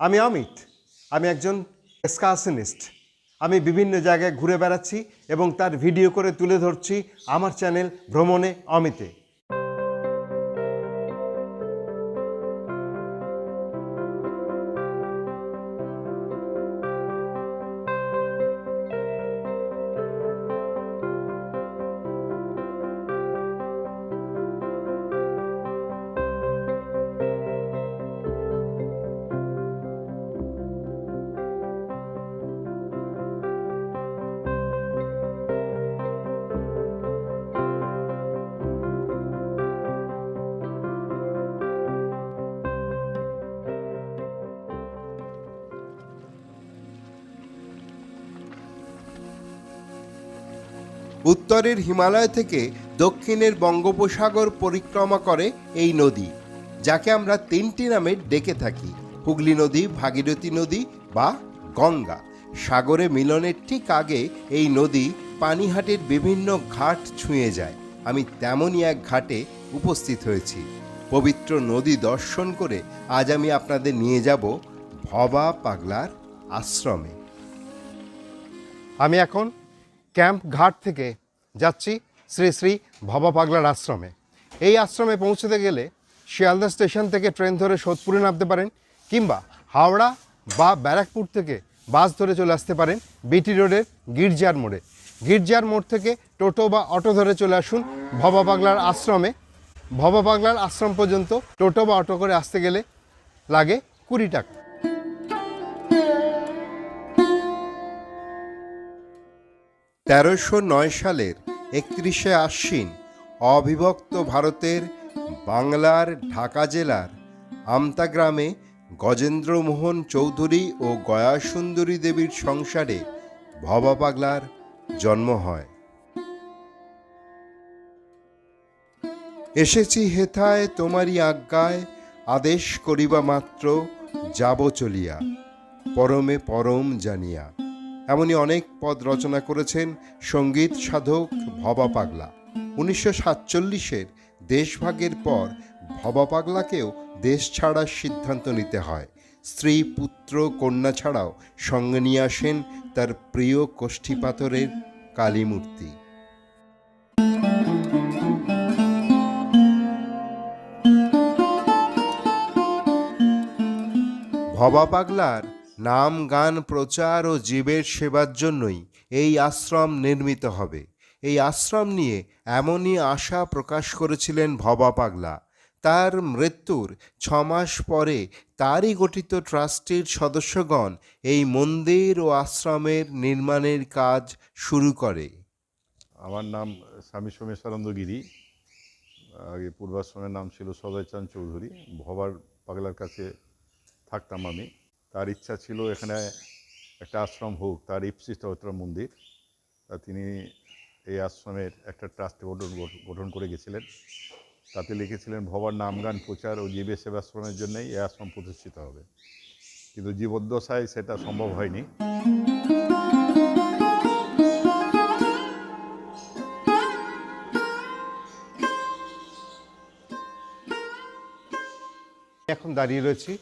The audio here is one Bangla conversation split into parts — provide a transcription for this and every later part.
আমি অমিত। আমি একজন এসকাশনিস্ট আমি বিভিন্ন জায়গায় ঘুরে বেড়াচ্ছি এবং তার ভিডিও করে তুলে ধরছি আমার চ্যানেল ভ্রমণে অমিতে। উত্তরের হিমালয় থেকে দক্ষিণের বঙ্গোপসাগর পরিক্রমা করে এই নদী, যাকে আমরা তিনটি নামে ডেকে থাকি। হুগলি নদী, ভাগীরথী নদী বা গঙ্গা। সাগরে মিলনের ঠিক আগে এই নদী পানিহাটির বিভিন্ন ঘাট ছুঁয়ে যায়। আমি তেমনই এক ঘাটে উপস্থিত হয়েছি। পবিত্র নদী দর্শন করে আজ আমি আপনাদের নিয়ে যাব ভবা পাগলার আশ্রমে। আমি এখন ক্যাম্প ঘাট থেকে যাচ্ছি শ্রী শ্রী ভবা পাগলার আশ্রমে। এই আশ্রমে পৌঁছতে গেলে শিয়ালদা স্টেশন থেকে ট্রেন ধরে সোদপুরে নামতে পারেন কিংবা হাওড়া বা ব্যারাকপুর থেকে বাস ধরে চলে আসতে পারেন বিটি রোডের গির্জার মোড়ে। গির্জার মোড় থেকে টোটো বা অটো ধরে চলে আসুন ভবা পাগলার আশ্রমে। ভবা পাগলার আশ্রম পর্যন্ত টোটো বা অটো করে আসতে গেলে লাগে কুড়ি টাকা। তেরোশো নয় সালের একত্রিশে আশ্বিন অবিভক্ত ভারতের বাংলার ঢাকা জেলার আমতা গ্রামে গজেন্দ্রমোহন চৌধুরী ও গয়াসুন্দরী দেবীর সংসারে ভবা পাগলার জন্ম হয়। এসেছি হেথায় তোমারই আজ্ঞায়, আদেশ করিবা মাত্র, যাব চলিয়া, পরমে পরম জানিয়া। এমনই অনেক পদ রচনা করেছেন সংগীত সাধক ভবা পাগলা। উনিশশো সাতচল্লিশের দেশভাগের পর ভবা পাগলাকেও দেশ ছাড়ার সিদ্ধান্ত নিতে হয়। স্ত্রী, পুত্র, কন্যা ছাড়াও সঙ্গে নিয়ে আসেন তার প্রিয় কোষ্ঠী পাথরের কালী মূর্তি ভবা পাগলার নাম, গান, প্রচার ও জীবের সেবার জন্যই এই আশ্রম নির্মিত হবে। এই আশ্রম নিয়ে এমনই আশা প্রকাশ করেছিলেন ভবা পাগলা। তার মৃত্যুর ছমাস পরে তারই গঠিত ট্রাস্টির সদস্যগণ এই মন্দির ও আশ্রমের নির্মাণের কাজ শুরু করে। আমার নাম স্বামী সোমেশানন্দ গিরি। আগে পূর্বাশ্রমের নাম ছিল সদয়চাঁদ চৌধুরী। ভবার পাগলার কাছে থাকতাম আমি। তার ইচ্ছা ছিল এখানে একটা আশ্রম হোক, তার ইপসিস্তোত্র মন্দির। তা তিনি এই আশ্রমের একটা ট্রাস্ট গঠন গঠন করে গেছিলেন। তাতে লিখেছিলেন, ভবার নামগান প্রচার ও জীবে সেবাশ্রমের জন্যই এই আশ্রম প্রতিষ্ঠিত হবে। কিন্তু জীবদ্দশায় সেটা সম্ভব হয়নি। এখন দাঁড়িয়ে রয়েছি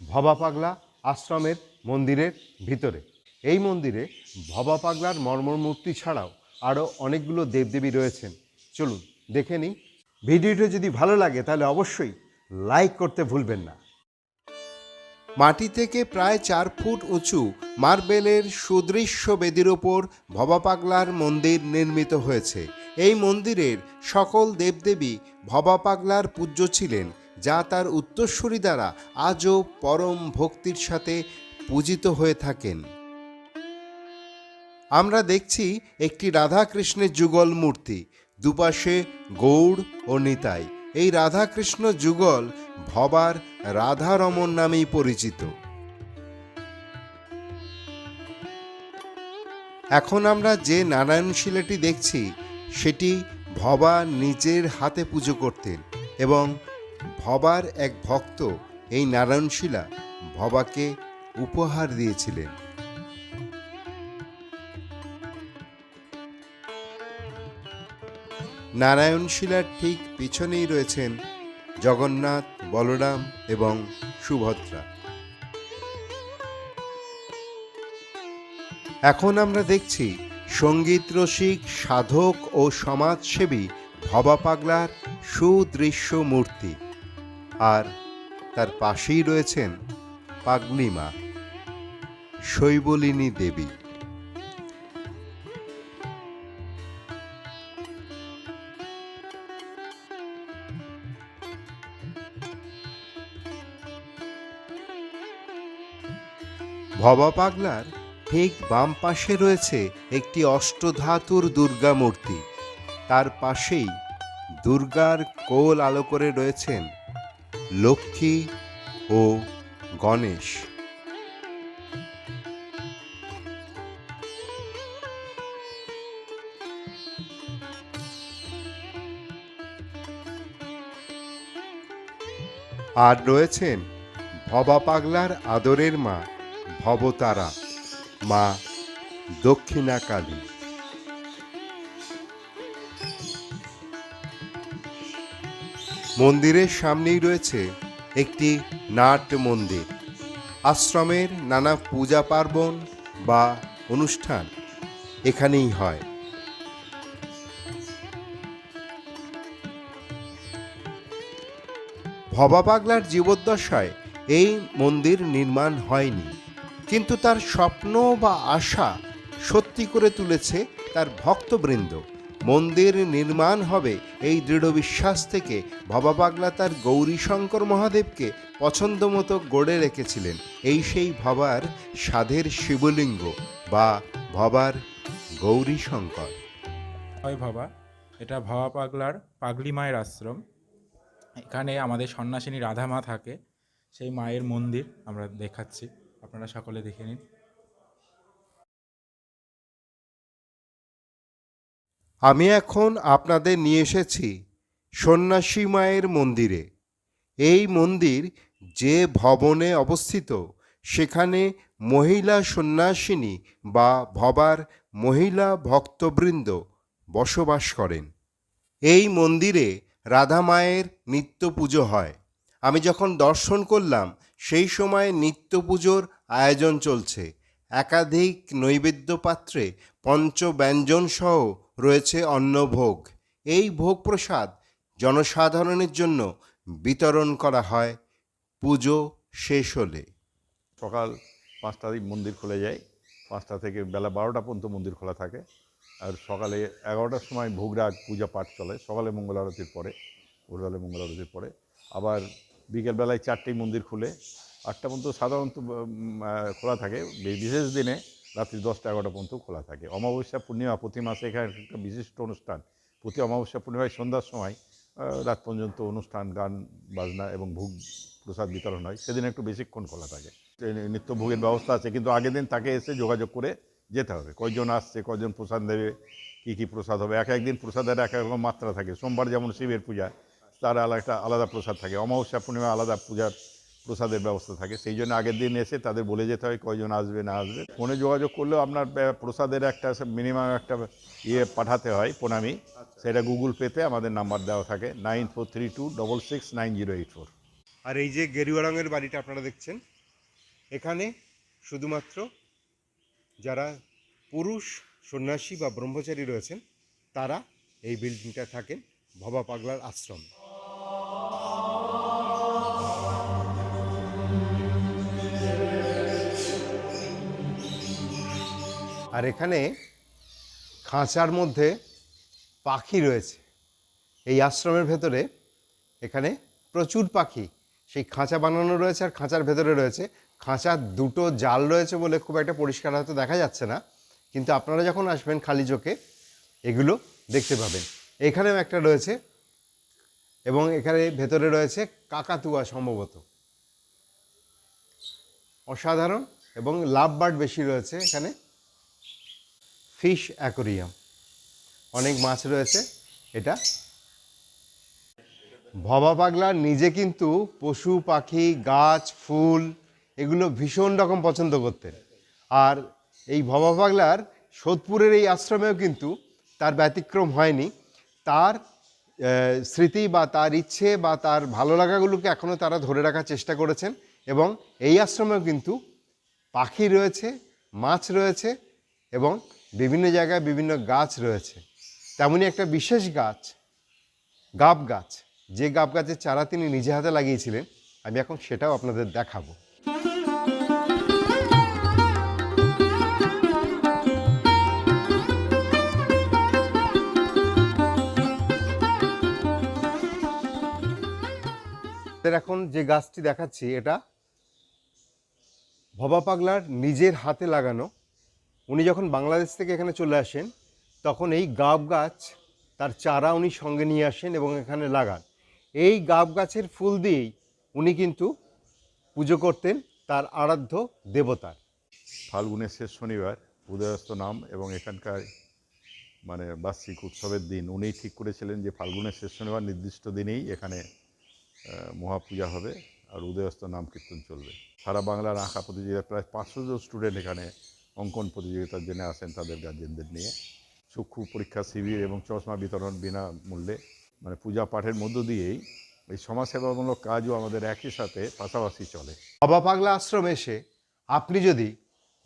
ভবা পাগলা আশ্রমের মন্দিরের ভিতরে। এই মন্দিরে ভবা পাগলার মর্মর মূর্তি ছাড়াও আরও অনেকগুলো দেবদেবী রয়েছেন। চলুন, দেখে নিই। ভিডিওটা যদি ভালো লাগে, তাহলে অবশ্যই লাইক করতে ভুলবেন না। মাটি থেকে প্রায় চার ফুট উঁচু মার্বেলের সুদৃশ্য বেদির ওপর ভবা পাগলার মন্দির নির্মিত হয়েছে। এই মন্দিরের সকল দেবদেবী ভবা পাগলার পূজ্য ছিলেন। যা তার উত্তরসূরি দ্বারা আজও পরম ভক্তির সাথে পূজিত হয়ে থাকেন। আমরা দেখছি একটি রাধা কৃষ্ণের যুগল মূর্তি, দুপাশে গৌড় ও নিতাই। এই রাধাকৃষ্ণ যুগল ভবার রাধারমন নামেই পরিচিত। এখন আমরা যে নারায়ণ শিলাটি দেখছি, সেটি ভবা নিজের হাতে পুজো করতেন এবং ভবার এক ভক্ত এই নারায়ণশিলা ভবাকে উপহার দিয়েছিলেন। নারায়ণশিলার ঠিক পিছনেই রয়েছেন জগন্নাথ, বলরাম এবং সুভদ্রা। এখন আমরা দেখছি সংগীত রসিক, সাধক ও সমাজসেবী ভবা পাগলার সুদৃশ্য মূর্তি আর তার পাশেই রয়েছেন পাগলিমা, শৈবলিনী দেবী। ভবা পাগলার ঠিক বাম পাশে রয়েছে একটি অষ্টধাতুর দুর্গা মূর্তি। তার পাশেই দুর্গার কোল আলো করে রয়েছেন লক্ষ্মী ও গণেশ। আর রয়েছেন ভবা পাগলার আদরের মা ভবতারা মা দক্ষিণা মন্দিরের সামনেই রয়েছে একটি নাট মন্দির, আশ্রমের নানা পূজা পার্বণ বা অনুষ্ঠান এখানেই হয়। ভবা পাগলার জীবদ্দশায় এই মন্দির নির্মাণ হয়নি, কিন্তু তার স্বপ্ন বা আশা সত্যি করে তুলেছে তার ভক্তবৃন্দ। মন্দির নির্মাণ হবে এই দৃঢ় বিশ্বাস থেকে ভবা পাগলা তার গৌরীশঙ্কর মহাদেবকে পছন্দ মতো গড়ে রেখেছিলেন। এই সেই ভবার সাধের শিবলিঙ্গ বা ভবার গৌরীশঙ্কর হয় ভাবা। এটা ভাবা পাগলার পাগলি মায়ের আশ্রম। এখানে আমাদের সন্ন্যাসিনী রাধা মা থাকে। সেই মায়ের মন্দির আমরা দেখাচ্ছি। আপনারা সকলে দেখে নিন। আমি এখন আপনাদের নিয়ে এসেছি সন্ন্যাসী মায়ের মন্দিরে। এই মন্দির যে ভবনে অবস্থিত, সেখানে মহিলা সন্ন্যাসিনী বা ভবার মহিলা ভক্তবৃন্দ বসবাস করেন। এই মন্দিরে রাধা মায়ের নিত্য পুজো হয়। আমি যখন দর্শন করলাম, সেই সময় নিত্য পুজোর আয়োজন চলছে। একাধিক নৈবেদ্য পাত্রে পঞ্চব্যঞ্জন সহ রয়েছে অন্নভোগ এই ভোগ প্রসাদ জনসাধারণের জন্য বিতরণ করা হয়। পুজো শেষ হলে। সকাল পাঁচটায় মন্দির খুলে যায়। পাঁচটা থেকে বেলা বারোটা পর্যন্ত মন্দির খোলা থাকে। আর সকালে এগারোটার সময় ভোগরাগ পূজা পাঠ চলে। সকালে মঙ্গল আরতির পরে, ভোরবেলা মঙ্গল আরতির পরে। আবার বিকেলবেলায় চারটেই মন্দির খুলে। আটটা পর্যন্ত সাধারণত খোলা থাকে। বিশেষ দিনে রাত্রি দশটা এগারোটা পর্যন্ত খোলা থাকে। অমাবস্যা পূর্ণিমা প্রতি মাসে এখানে একটা বিশিষ্ট অনুষ্ঠান। প্রতি অমাবস্যা পূর্ণিমায় সন্ধ্যার সময় রাত পর্যন্ত অনুষ্ঠান, গান, বাজনা এবং ভোগ প্রসাদ বিতরণ হয়। সেদিন একটু বেশিক্ষণ খোলা থাকে। নিত্য ভোগের ব্যবস্থা আছে। কিন্তু আগের দিন তাকে এসে যোগাযোগ করে যেতে হবে। কয়জন আসছে, কয়জন প্রসাদ দেবে কী কী প্রসাদ হবে? এক একদিন প্রসাদের এক এক রকম মাত্রা থাকে। সোমবার যেমন শিবের পূজা, তার আলাদা একটা আলাদা প্রসাদ থাকে। অমাবস্যা পূর্ণিমা আলাদা পূজার প্রসাদের ব্যবস্থা থাকে। সেই জন্য আগের দিন এসে তাদের বলে যেতে হয় কয়জন আসবে না আসবে। ফোনে যোগাযোগ করলেও আপনার প্রসাদের একটা মিনিমাম একটা ইয়ে পাঠাতে হয় প্রণামী। সেটা গুগল পেতে আমাদের নাম্বার দেওয়া থাকে nine four three two double six nine zero eight four আর এই যে গেরুয়া রঙের বাড়িটা আপনারা দেখছেন এখানে শুধুমাত্র যারা পুরুষ সন্ন্যাসী বা ব্রহ্মচারী রয়েছেন তারা এই বিল্ডিংটা থাকেন ভবা পাগলার আশ্রম। আর এখানে খাঁচার মধ্যে পাখি রয়েছে। এই আশ্রমের ভেতরে এখানে প্রচুর পাখি। সেই খাঁচা বানানো রয়েছে আর খাঁচার ভেতরে রয়েছে। খাঁচার দুটো জাল রয়েছে বলে খুব একটা পরিষ্কার হয়তো দেখা যাচ্ছে না। কিন্তু আপনারা যখন আসবেন খালি চোখে, এগুলো দেখতে পাবেন। এখানেও একটা রয়েছে এবং এখানে ভেতরে রয়েছে কাকাতুয়া সম্ভবত। অসাধারণ এবং লাভ বার্ড বেশি রয়েছে এখানে। Fish aquarium. অনেক মাছ রয়েছে, এটা। ভবা পাগলা নিজে কিন্তু পশু, পাখি, গাছ, ফুল, এগুলো ভীষণ রকম পছন্দ করতেন। আর এই ভবা পাগলার সোদপুরের এই আশ্রমেও কিন্তু তার ব্যতিক্রম হয়নি। তার স্মৃতি বা তার ইচ্ছে বা তার ভালো লাগাগুলোকে এখনও তারা ধরে রাখার চেষ্টা করেছেন এবং এই আশ্রমেও কিন্তু পাখি রয়েছে, মাছ রয়েছে এবং বিভিন্ন জায়গায় বিভিন্ন গাছ রয়েছে। তেমনই একটা বিশেষ গাছ, গাব গাছ। যে গাব গাছের চারা তিনি নিজে হাতে লাগিয়েছিলেন, আমি এখন সেটাও আপনাদের দেখাবো। এখন যে গাছটি দেখাচ্ছি, এটা ভবা পাগলার নিজের হাতে লাগানো উনি যখন বাংলাদেশ থেকে এখানে চলে আসেন, তখন এই গাব গাছ তার চারা উনি সঙ্গে নিয়ে আসেন এবং এখানে লাগান। এই গাব গাছের ফুল দিয়েই উনি কিন্তু পুজো করতেন তার আরাধ্য দেবতার। ফাল্গুনের শেষ শনিবার, উদয়স্ত নাম এবং এখানকার মানে বার্ষিক উৎসবের দিন। উনিই ঠিক করেছিলেন যে ফাল্গুনের শেষ শনিবার নির্দিষ্ট দিনেই এখানে মহাপূজা হবে আর উদয়স্ত নাম কীর্তন চলবে। সারা বাংলার আঁকা প্রতিযোগিতা প্রায় পাঁচশো জন স্টুডেন্ট এখানে অঙ্কন প্রতিযোগিতার জন্য আসেন তাদের গার্জেনদের নিয়ে। চক্ষু পরীক্ষা শিবির এবং চশমা বিতরণ বিনামূল্যে। মানে পূজা পাঠের মধ্য দিয়েই এই সমাজসেবামূলক কাজও আমাদের একই সাথে পাশাপাশি চলে। ভবা পাগলা আশ্রমে এসে আপনি যদি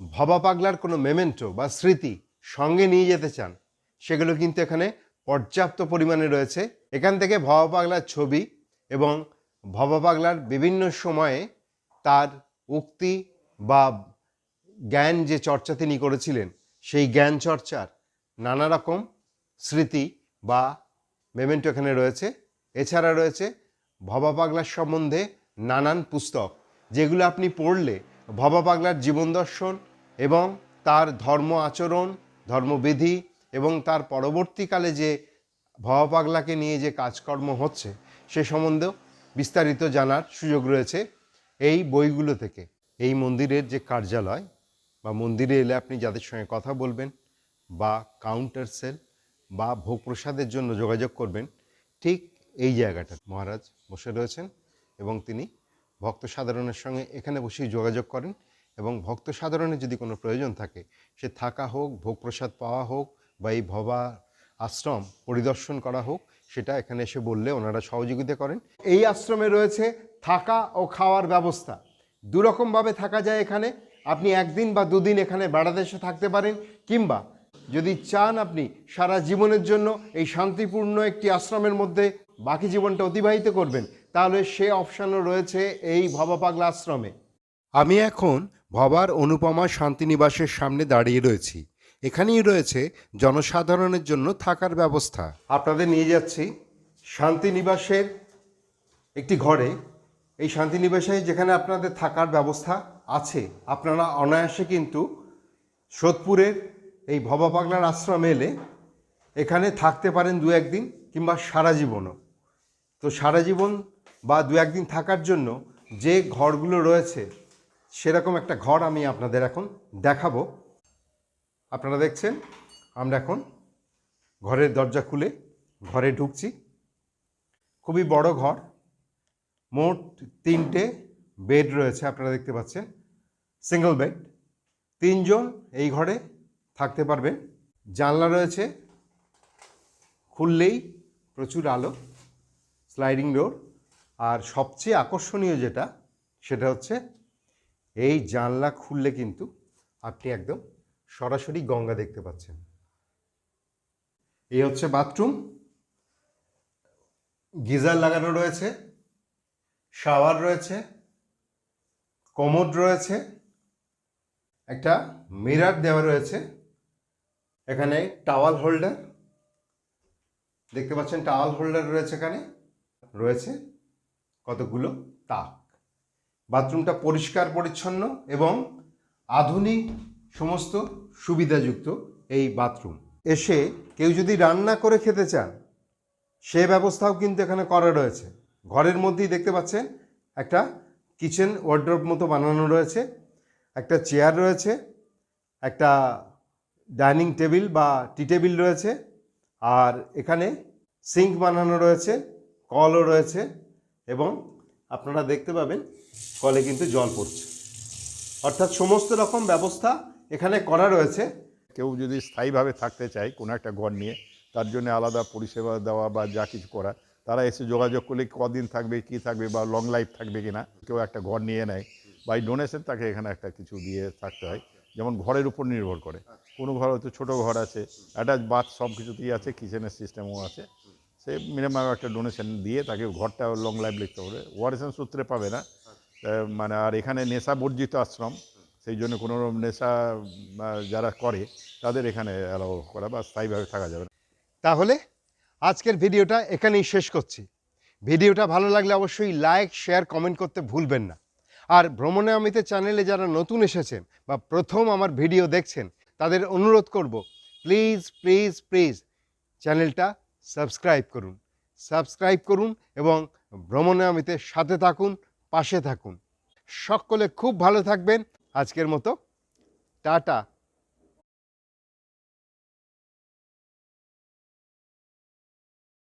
ভবা পাগলার কোনো মেমেন্টো বা স্মৃতি সঙ্গে নিয়ে যেতে চান, সেগুলো কিন্তু এখানে পর্যাপ্ত পরিমাণে রয়েছে। এখান থেকে ভবা পাগলার ছবি এবং ভবা পাগলার বিভিন্ন সময়ে তার উক্তি বা জ্ঞান যে চর্চা তিনি করেছিলেন, সেই জ্ঞান চর্চার নানা রকম স্মৃতি বা মেমেন্টো এখানে রয়েছে। এছাড়া রয়েছে ভবা পাগলার সম্বন্ধে নানান পুস্তক, যেগুলো আপনি পড়লে ভবা পাগলার জীবন দর্শন এবং তার ধর্ম আচরণ, ধর্মবিধি এবং তার পরবর্তীকালে যে ভবা পাগলাকে নিয়ে যে কাজকর্ম হচ্ছে, সে সম্বন্ধেও বিস্তারিত জানার সুযোগ রয়েছে এই বইগুলো থেকে, এই মন্দিরের যে কার্যালয়। বা মন্দিরে এলে আপনি যাদের সঙ্গে কথা বলবেন বা কাউন্টার সেল বা ভোগ প্রসাদের জন্য যোগাযোগ করবেন, ঠিক এই জায়গাটা। মহারাজ বসে রয়েছেন এবং তিনি ভক্ত সাধারণের সঙ্গে এখানে বসেই যোগাযোগ করেন এবং ভক্ত সাধারণের যদি কোনো প্রয়োজন থাকে, সে থাকা হোক ভোগ প্রসাদ পাওয়া হোক বা এই ভবা আশ্রম পরিদর্শন করা হোক, সেটা এখানে এসে বললে ওনারা সহযোগিতা করেন। এই আশ্রমে রয়েছে থাকা ও খাওয়ার ব্যবস্থা। দুরকমভাবে থাকা যায় এখানে আপনি একদিন বা দুদিন এখানে বেড়াতে এসে থাকতে পারেন কিংবা যদি চান আপনি সারা জীবনের জন্য এই শান্তিপূর্ণ একটি আশ্রমের মধ্যে বাকি জীবনটা অতিবাহিত করবেন তাহলে সে অপশানও রয়েছে এই ভবা পাগলা আশ্রমে। আমি এখন ভবার অনুপমা শান্তিনিবাসের সামনে দাঁড়িয়ে রয়েছি। এখানেই রয়েছে জনসাধারণের জন্য থাকার ব্যবস্থা। আপনাদের নিয়ে যাচ্ছি শান্তিনিবাসের একটি ঘরে। এই শান্তিনিবাসে যেখানে আপনাদের থাকার ব্যবস্থা আছে। আপনারা অনায়াসে কিন্তু সোদপুরের এই ভবা পাগলার আশ্রমে এলে এখানে থাকতে পারেন দু একদিন কিংবা সারা জীবনও। তো সারা জীবন বা দু একদিন থাকার জন্য যে ঘরগুলো রয়েছে, সেরকম একটা ঘর আমি আপনাদের এখন দেখাবো। আপনারা দেখছেন, আমরা এখন ঘরের দরজা খুলে ঘরে ঢুকছি। খুবই বড় ঘর, মোট তিনটে বেড রয়েছে, আপনারা দেখতে পাচ্ছেন। সিঙ্গল বেড তিনজন এই ঘরে থাকতে পারবেন। জানলা রয়েছে। খুললেই প্রচুর আলো স্লাইডিং ডোর আর সবচেয়ে আকর্ষণীয় যেটা, সেটা হচ্ছে এই জানলা খুললে কিন্তু আপনি একদম সরাসরি গঙ্গা দেখতে পাচ্ছেন। এই হচ্ছে বাথরুম। গিজার লাগানো রয়েছে। শাওয়ার রয়েছে। কমোড রয়েছে, একটা মিরার দেওয়া রয়েছে, এখানে টাওয়াল হোল্ডার, দেখতে পাচ্ছেন টাওয়াল হোল্ডার রয়েছে এখানে, রয়েছে কতগুলো তাক। বাথরুমটা পরিষ্কার, পরিচ্ছন্ন এবং আধুনিক সমস্ত সুবিধাযুক্ত এই বাথরুম। এসে কেউ যদি রান্না করে খেতে চান, সে ব্যবস্থাও কিন্তু এখানে করা রয়েছে। ঘরের মধ্যেই দেখতে পাচ্ছেন একটা কিচেন ওয়ার্ড্রোব মতো বানানো রয়েছে। একটা চেয়ার রয়েছে, একটা ডাইনিং টেবিল বা টি টেবিল রয়েছে, আর এখানে সিঙ্ক বানানো রয়েছে, কলও রয়েছে এবং আপনারা দেখতে পাবেন কলে কিন্তু জল পড়ছে। অর্থাৎ সমস্ত রকম ব্যবস্থা এখানে করা রয়েছে। কেউ যদি স্থায়ীভাবে থাকতে চায় কোনো একটা ঘর নিয়ে, তার জন্য আলাদা পরিষেবা দেওয়া বা যা কিছু করা তারা এসে যোগাযোগ করলে কদিন থাকবে, কি থাকবে বা লং লাইফ থাকবে কি না কেউ একটা ঘর নিয়ে নেয়। বাই ডোনেশন তাকে এখানে একটা কিছু দিয়ে থাকতে হয়। যেমন ঘরের উপর নির্ভর করে। কোনো ঘর হয়তো ছোটো ঘর আছে অ্যাটাচ বাথ সব কিছুতেই আছে কিচেনের সিস্টেমও আছে। সে মিনিমাম একটা ডোনেশন দিয়ে তাকে ঘরটা লং লাইফ লিখতে হবে। ওয়ারেশন সূত্রে পাবে না। মানে আর এখানে নেশা বর্জিত আশ্রম, সেই জন্য কোনো নেশা যারা করে, তাদের এখানে অ্যালাউ করা বা স্থায়ীভাবে থাকা যাবে না। তাহলে আজকের ভিডিওটা এখানেই শেষ করছি। ভিডিওটা ভালো লাগলে অবশ্যই লাইক, শেয়ার, কমেন্ট করতে ভুলবেন না। আর ভ্রমণে অমিতে চ্যানেলে যারা নতুন এসেছেন বা প্রথম আমার ভিডিও দেখছেন, তাদের অনুরোধ করব, প্লিজ প্লিজ প্লিজ চ্যানেলটা সাবস্ক্রাইব করুন। সাবস্ক্রাইব করুন এবং ভ্রমণে অমিতে সাথে থাকুন, পাশে থাকুন। সকলে খুব ভালো থাকবেন। আজকের মতো, টাটা।